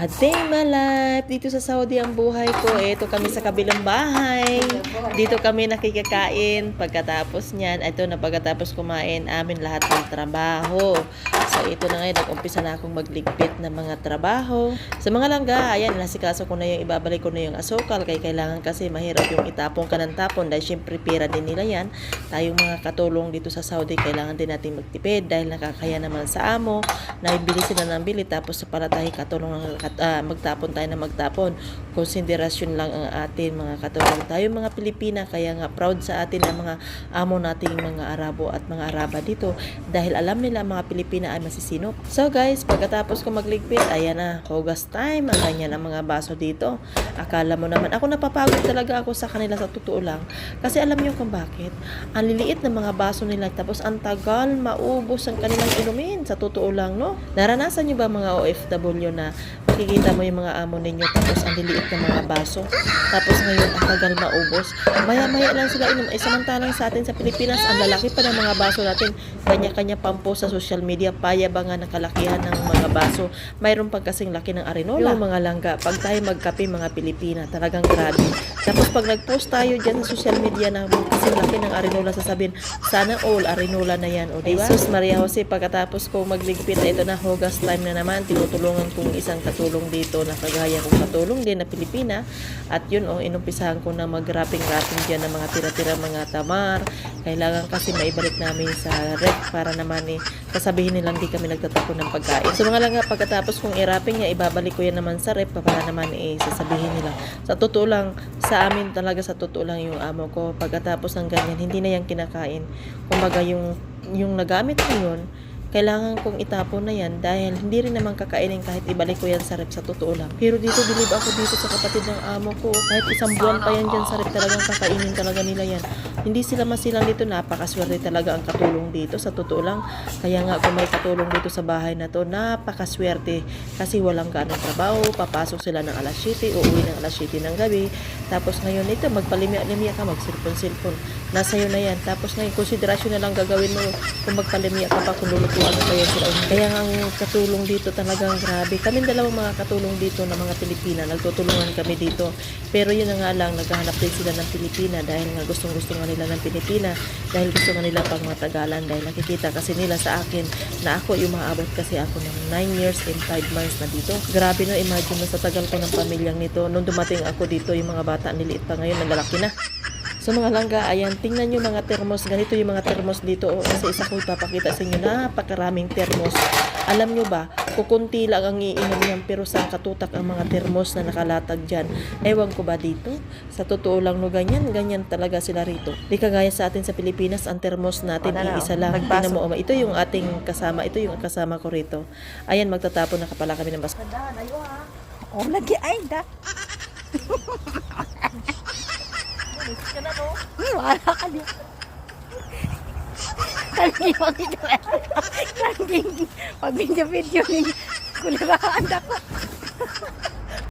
A day my life. Dito sa Saudi ang buhay ko. Ito kami sa kabilang bahay. Dito kami nakikikain. Pagkatapos niyan, ito na pagkatapos kumain, amin lahat ng trabaho. So ito na ngayon, nag-umpisa na akong magligpit ng mga trabaho. Sa mga langga, ayan, nasikaso ko na yung ibabalik ko na yung asukal. Kaya kailangan kasi mahirap yung itapon ka ng. Dahil syempre pera din nila yan. Tayong mga katulong dito sa Saudi, kailangan din natin magtipid. Dahil nakakaya naman sa amo. Naibili sila ng bili. Tapos sa palatahi katulong ng kat- ah, magtapon tayo na magtapon. Konsiderasyon lang ang atin mga katulong. Tayo mga Pilipina, kaya nga proud sa atin ang mga amo nating mga Arabo at mga Araba dito. Dahil alam nila mga Pilipina ay masisinop. So guys, pagkatapos ko magligpit, ayan na, hugas time. Ang ganyan ang mga baso dito. Akala mo naman, ako napapagod talaga ako sa kanila sa totoo lang. Kasi alam niyo kung bakit. Ang liliit ng mga baso nila, tapos ang tagal maubos ang kanilang inumin. Sa totoo lang, no? Naranasan niyo ba mga OFW na makikita mo yung mga amo ninyo tapos ang liliit ng mga baso. Tapos ngayon, ang tagal maubos. Maya-maya lang sila inom. Eh, samantalang sa atin sa Pilipinas, ang lalaki pa ng mga baso natin. Kanya-kanya pampo sa social media. Paya ba nga ng kalakihan ng mga baso. Mayroon pang kasing laki ng arenola. Yung mga langga. Pag tayo magkape mga Pilipina, talagang grabe. Tapos pag nag-post tayo dyan sa social media na kasing laki ng arenola, sasabihin, sana all arenola na yan. O, diba? Jesus Maria Jose, pagkatapos ko magligpit, ito na, hugas time na naman. Tinutulungan kong isang katulong dito na kagaya kong katulong din na Pilipina. At yun, oh, inumpisahan ko na mag-wrapping-wrapping dyan ng mga tira-tira mga tamar. Kailangan kasi maibalik namin sa rep para naman eh, sasabihin nilang di kami nagtatapon ng pagkain. So mga lang nga, pagkatapos kong i-wrapping niya, ibabalik ko yan naman sa rep para naman eh, sasabihin nila. Sa totoo lang, sa amin talaga sa totoo lang yung amo ko. Pagkatapos ng ganyan, hindi na yan kinakain. Kumbaga yung, yung nagamit ko yun, kailangan kong itapon na yan dahil hindi rin naman kakainin kahit ibalik ko yan sa rep sa totoo lang. Pero dito, bilib ako dito sa kapatid ng amo ko. Kahit isang buwan pa yan dyan sa rep, talagang kakainin talaga nila yan. Hindi sila masilang dito, napakaswerte talaga ang katulong dito sa totoo lang. Kaya nga kung may katulong dito sa bahay na to, napakaswerte kasi walang ganong trabaho. Papasok sila ng alas 7, uuwi ng alas 7 ng gabi. Tapos ngayon ito, magpalimya-limya ka, magsilpon-silpon. Nasa iyo na yan. Tapos ngayon, konsiderasyon na lang gagawin mo kung magpalimya ka pa, kung lulutuan mo pa yan sila. Kaya ang katulong dito talagang grabe. Kami dalawang mga katulong dito na mga Pilipina, nagtutulungan kami dito. Pero yun na nga lang, naghahanap din sila ng Pilipina dahil nga gustong-gusto nga nila ng Pilipina dahil gusto nga nila pang matagalan dahil nakikita kasi nila sa akin na ako yung maabot kasi ako ng 9 years and 5 months na dito. Grabe no, imagine mo sa tagal ko ng pamilyang nito. Nung dumating ako dito, yung mga bata niliit pa ngayon, nalalaki na. So mga langga, ayan, tingnan nyo mga termos. Ganito yung mga termos dito. O, kasi isa ko ipapakita sa inyo, napakaraming termos. Alam nyo ba, kukunti lang ang iinom yan, pero sa katutak ang mga termos na nakalatag dyan. Ewan ko ba dito? Sa totoo lang no, ganyan, ganyan talaga sila rito. Di kagaya sa atin sa Pilipinas, ang termos natin, na, iisa oh. lang. Tingnan mo, oh, ito yung ating kasama, ito yung kasama ko rito. Ayan, magtatapon na kapala kami ng basket. Oh, lagi ay da. Hmm, wala ka di. Lagi mo dito. Lagi. Pag video-video ni kuliraan ako.